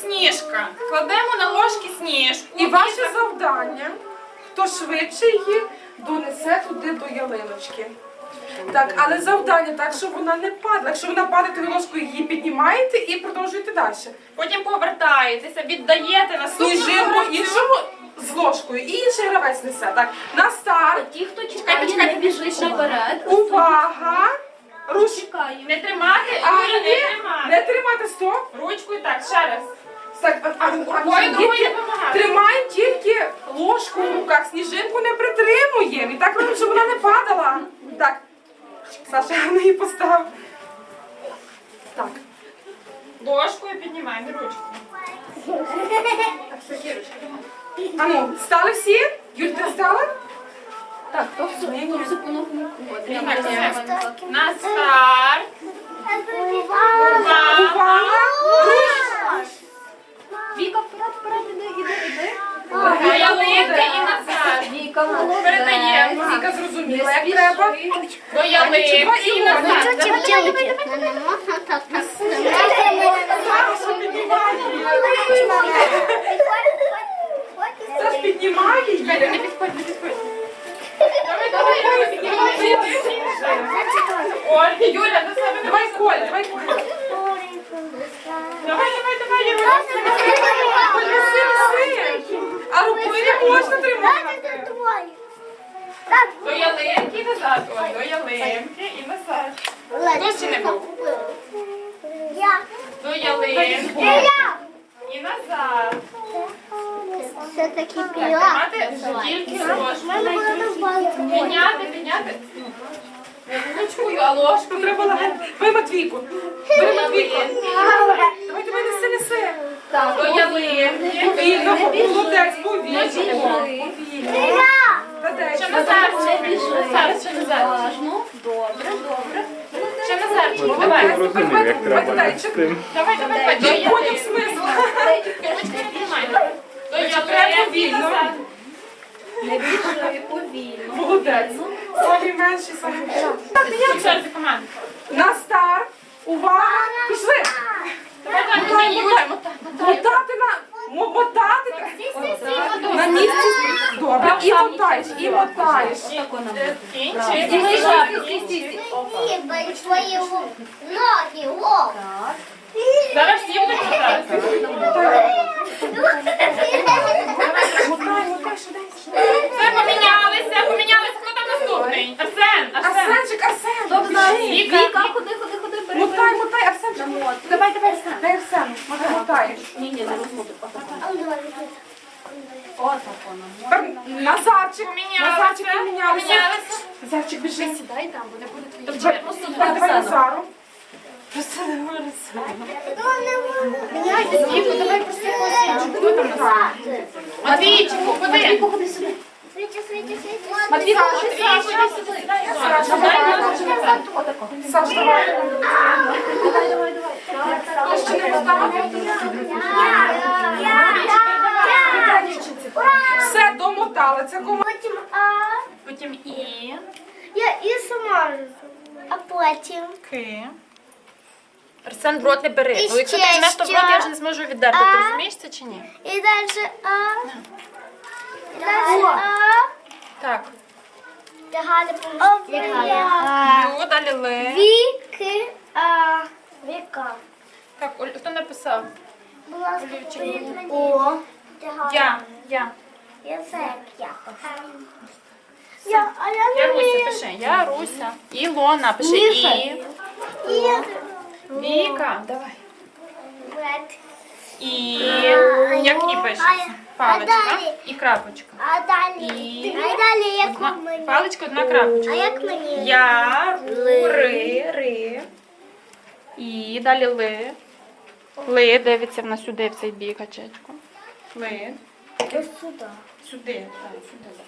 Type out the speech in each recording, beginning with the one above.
сніжка. Кладемо на ложки сніжку. І ваше завдання, хто швидше її донесе туди до ялиночки. Так, але завдання так, щоб вона не падала. Якщо вона падає, то ви ложкою її піднімаєте і продовжуєте далі. Потім повертаєтеся, віддаєте наступну Сніжинку порцію. іншому з ложкою. І інший гравець несе. Так, на старт. Ті, хто Чекайте, чекає, чекайте, не біжить наперед. Увага! Руш. Чекаємо. Не тримати, А, не ні, тримати. Тримати. Ручкою так, ще раз. Так, а, а, а, Рукою другою дітки, допомагати. Тримаємо тільки ложку в руках, сніжинку не притримуємо. І так робимо, щоб вона не падала. Так. Саша, гарно її постав. Так. Ложкою піднімаємо ручку. А ну, стали всі? Юль, ти стала? Так, хто все, все по новому Ялинки і назад. Передаємо. Віка зрозуміла, як треба. До ялинки і назад. Піднімає її. Піднімає Чекайте, не підходь, не підходь. Давай, давай, Юля, піднімай. Ольга, Юля, до себе. Давай, Коля, давай, Коля. Давай, давай, давай, Юля. Коля, неси, неси. А рукою не можна тримати. До ялинки і назад. Ой, до ялинки і назад. Хто ще не був? До ялинки і назад. Все-таки Тримати тільки ложку. Підняти. Не ручкою, а ложкою. Треба легенько. Бери Матвійку. Бери Матвійку. Давай, давай, неси, неси. Так, До ялинки. Повільно, молодець, повільно. Повільно. Ще назад, Не біжи. Назад, ще назад. Уважно. Добре, добре. Ще назад. Давай, Давай. давай, як давай, треба давай, з тим. Давай, давай, давай. До Я поняв смисл. До ялинки і назад. Не біжи, повільно. Молодець. Самі менші, самі команду. На старт. Увага. Пішли. Мотати на... Мотати. На місці. Добре. І мотаєш, і мотаєш. Жабку, стій, стій, стій. Твої ноги, о! Зараз всі будуть мотати. Мотай, мотай, швиденько. Все, помінялися, помінялися. Хто там наступний? Арсен, Арсен. Арсенчик, Арсен. Стоп, нас. Віка. Віка, ходи, ходи, ходи, бери. Мотай, мотай, Арсенчик. Давай, давай, Арсен. Дай Арсен. Мотай, мотаєш. Ні, ні, не розмотуй. Отако. Отако нам. Тепер Назарчик. Помінялися. Назарчик помінялися. Помінялися. Назарчик, біжи. Сідай там, бо не буде твій. Тобто Просто Давай, два давай Арсена. Назару. Віку, давай посипати. Хто там наступний? Матвійчику. Матвійко, ходи сюди. Світі, світі, світі. Матвійко, ходи сюди. Саша, Дай давай. ложку Саш, давай. Давай, давай, давай. Ще не? Все, домотали. Це команда. Потім А. Потім І. Я і сама. А потім. Ки. Арсен в рот не бери. І Ну, якщо ти ще візьмеш, то в рот я вже не зможу віддерти. А. Ти розумієш це чи ні? І далі А. І далі А. Так. Галя помогла. Ю, далі Ли. Віки. А. Віка. Так, Оль, хто написав? Ласка, Олівчик. О. Я. Я. Я це як я. Я, а я Я не Руся вмію. пише. Я Руся. Ілона пише. Міша. І. І. Віка. Давай. Брат. І. Як і пишеться? Паличка далі? і крапочка. А далі? І. А далі як Одна, мені? паличка, одна крапочка. А як мені? Я, ру, ри, ри. І далі ли. Ли, дивиться вона сюди, в цей бік гачечку. Ли. Ось сюди. Сюди, так, сюди.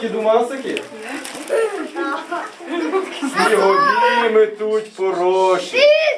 Маленькі думасики? Снігові метуть пороші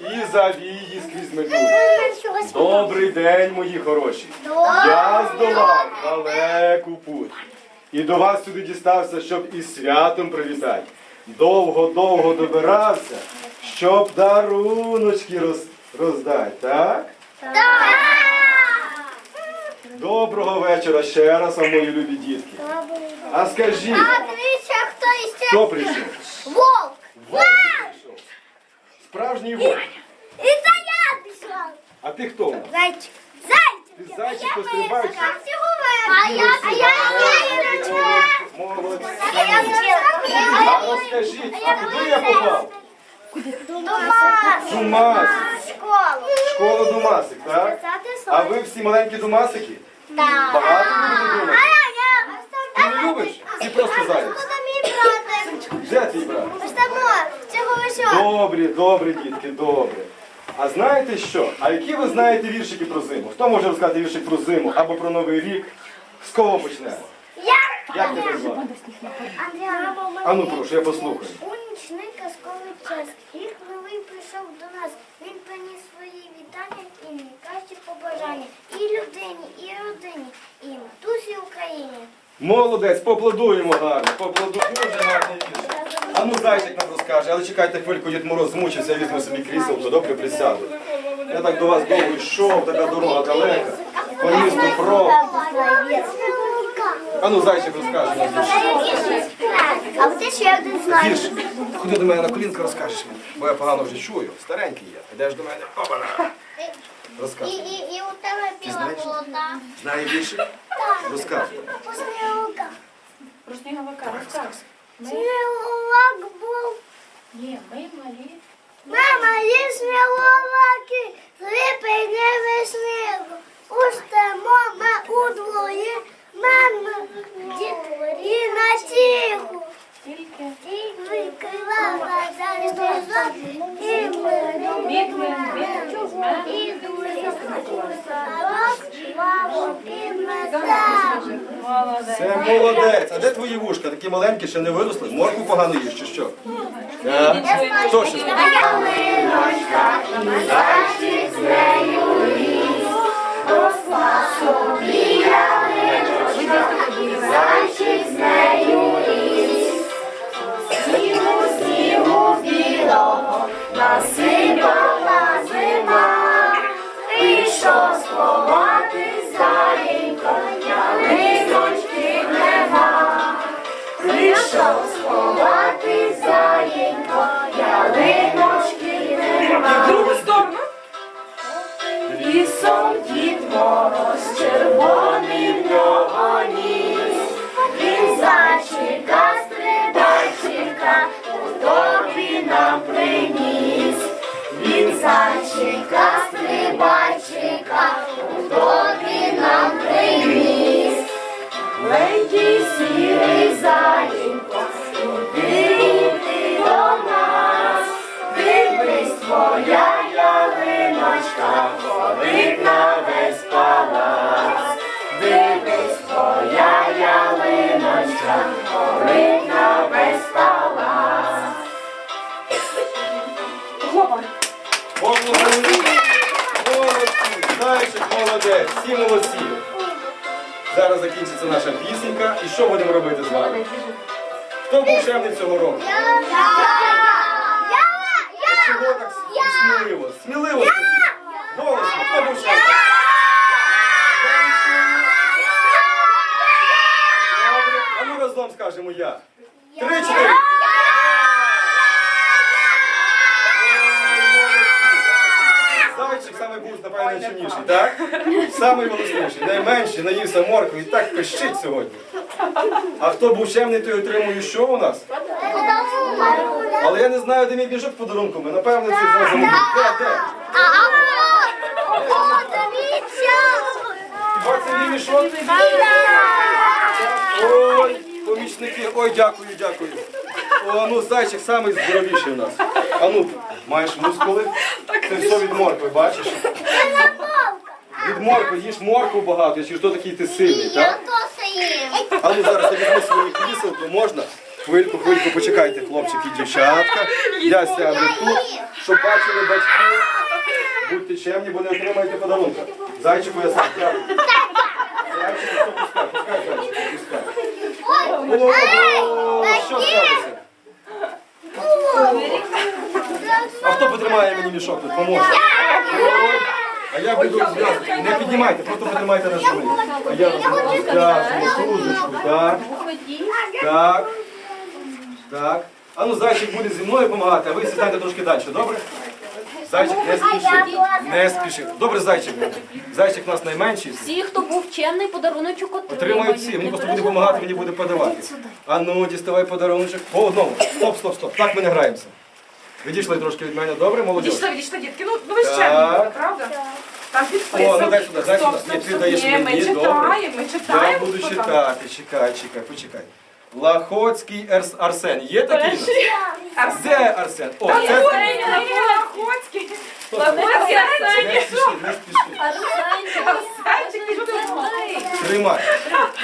і завії скрізь метуть. Добрий день, мої хороші. Я здолав далеку путь. І до вас сюди дістався, щоб із святом привітати. Довго-довго добирався, щоб даруночки роз... роздати, так? Доброго вечора ще раз, вам, мої любі дітки. А скажіть, А дивіться, хто іще хто прийшов? вовк. Вовк прийшов. Справжній вовк. І заяць пішов. А ти хто? у нас? Зайчик. Зайчик. Ти зайчик пострибаючий? А я, а я. А я А розкажіть, а куди я попав? Думас. Думас. Школу. Школа Думасик, так? А ви всі маленькі Думасики? Багато? Ти не любиш? Просто заяць? Де твій брат? Добрі, добрі, дітки, добре. А знаєте що? А які ви знаєте віршики про зиму? Хто може розказати віршик про зиму або про Новий рік? З кого почнемо? Як тебе звати? Андріана. А ну прошу, я послухаю. У нічний казковий час. Рік новий прийшов до нас. Він приніс свої вітання і найкращі побажання. І людині, і родині, і матусі Україні. Молодець, поаплодуємо гарно, поаплодуємо. Дуже гарний вірш. А ну зайчик нам розкаже, але чекайте хвильку, Дід Мороз змучився, я візьму собі крісло, то добре присяду. Я так до вас довго йшов, така дорога далека. По місту про. А ну зайчик розкаже. А от ще один знає. Вірш. Ходи до мене на колінка, розкажеш мені, бо я погано вже чую. Старенький я. Ідеш до мене. Опана. І, Розказуй. і, і у тебе біла знаєш? молода. Знає вірші? Розказуй. Посмілка. Про сніговика розказ. Сміловак був. Ні, ми малі. Мама, є сміловаки, зліпи не веснило. Устемо ми удвоє, мама, дітворі на тиху. Тільки І викривала за сльозок, і ми і дуже садок, бабу і мета. Молодець. Це молодець. А де твої вушка? Такі маленькі, ще не виросли? Морку погано їш, чи що? Так. Хто ще сказав? І Nasceu lá. Молодці! Молодці! Зайчик молодець! Всі молодці! Зараз закінчиться наша пісенька. І що будемо робити з вами? Хто був шевним цього року? А чого так сміливо? Сміливо скажіть! Голосно! Хто був шевним? А ми разом скажемо я. Три-чотири! Зайчик був, напевно, найчимніший, так? Самий голосніший, найменший, наївся моркви і так пищить сьогодні. А хто був чемний, той отримує що у нас? Але я не знаю, де мій біжок з подарунками. Напевно, це зараз замовлю. Де, де? Хіба це мій мішок? Ой, помічники, ой, дякую, дякую. О, ну зайчик самий здоровіший у нас. А ну, маєш мускули? Це все від моркви, бачиш? Від моркви, їж моркву багато, чи хто такий ти сильний, так? А ну зараз я візьму свою кріселку, можна? Хвильку, хвильку, почекайте, хлопчики і дівчатка. Я сяду тут, щоб бачили батьки. Будьте чемні, бо не отримаєте подарунка. Зайчику я сам прямо. Зайчику, все, пускай, пускай, зайчику, пускай. Ого, що сталося? А хто потримає мені мішок тут? Поможе. А я буду розв'язувати. Не піднімайте, просто потримайте на землі. А я розв'язую кружечку. Так. Так. Так. А ну зайчик буде зі мною допомагати, а ви сідайте трошки далі, добре? Зайчик не спіши. Не спіши. Добре, зайчик. Зайчик у нас найменший. Всі, хто був чемний, подаруночок Отримають всі. Мені просто буде допомагати, мені буде подавати. А ну, діставай подаруночок. По одному. Стоп, стоп, стоп. Так ми не граємося. Відійшли трошки від мене, добре, молодь? Відійшли, відійшли, дітки. Ну, ну ви ще Так. правда? Там О, підписано. ну дай сюди, дай Стоп, сюди. Ні, стоп, ти стоп. даєш Ні, мені, ми добре. читаємо, ми Я читаємо. буду хто там. читати. Чекай, чекай, почекай. Лахоцький Ерс- Арсен. Є такий? Де Арсен? О, Та це ти. Ні, Лахоцький. Хто це? Не спіши, не спіши. Арсенчик, і що ти Тримай.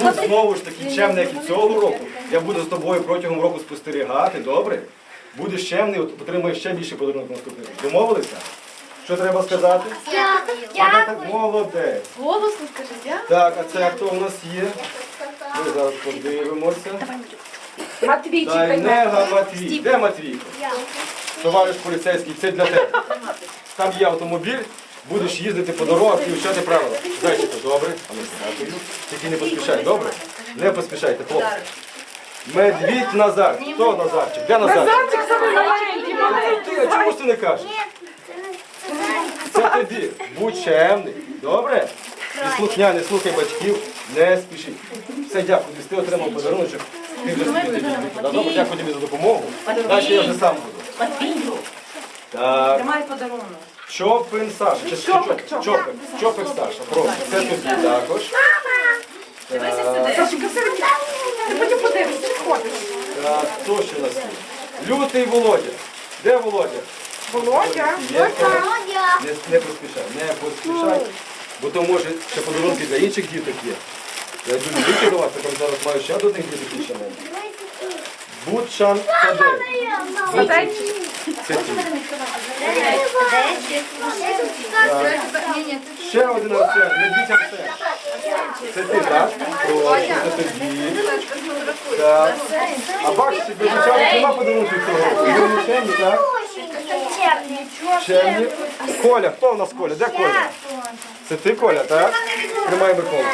Будь знову ж таки чемний, як і цього року. Я буду з тобою протягом року спостерігати, добре? Будеш чемний, от отримаєш ще більше подарунок наступний. рік. Домовилися? Що треба сказати? Вона так молодець. Голосно скажи, дякую. Так, а це хто у нас є? Ми зараз подивимося. Матвійчик, Тайнега Матвій. Де Матвій? Товариш поліцейський, це для тебе. Там є автомобіль, будеш їздити по дорогах і вчати правила. Зайчику, добре? А ми дякую. Тільки не поспішай, добре? Не поспішайте, хлопці. Медвідь Назар. Хто Назарчик? Де Назар? Назарчик самий маленький, Ти, а чому ж ти не кажеш? Це тобі. Будь чемний. Добре? І слухняний, слухай батьків, не спіши. Все, дякую, ти отримав подарунок. Ти вже собі тоді. Добре, дякую тобі за допомогу. Далі я вже сам буду. Так. Тримай подарунок. Чопин Саша. Чи Чопик, Чопик, Чопик Саша. Прошу. Це тобі також. Так, Сашенька, все таки. Ти потім подивишся, ти ходиш. так, хто ще у нас є? Лютий Володя. Де Володя? Володя, Є, Не, не поспішай, не поспішай. Бо то може ще подарунки для інших діток є. Я йду не до вас, тепер зараз маю ще до одних діток більше мене. Бучан Тадей. Задайчик. Це ти. Ще один Арсен, медвідь Арсен. Це ти, так? Це тобі. Так. А бачите, без дівчаток нема подарунки цього чемні, так? Чемні. Коля, хто у нас Коля? Де Коля? Це ти, Коля, так? Тримай Микола.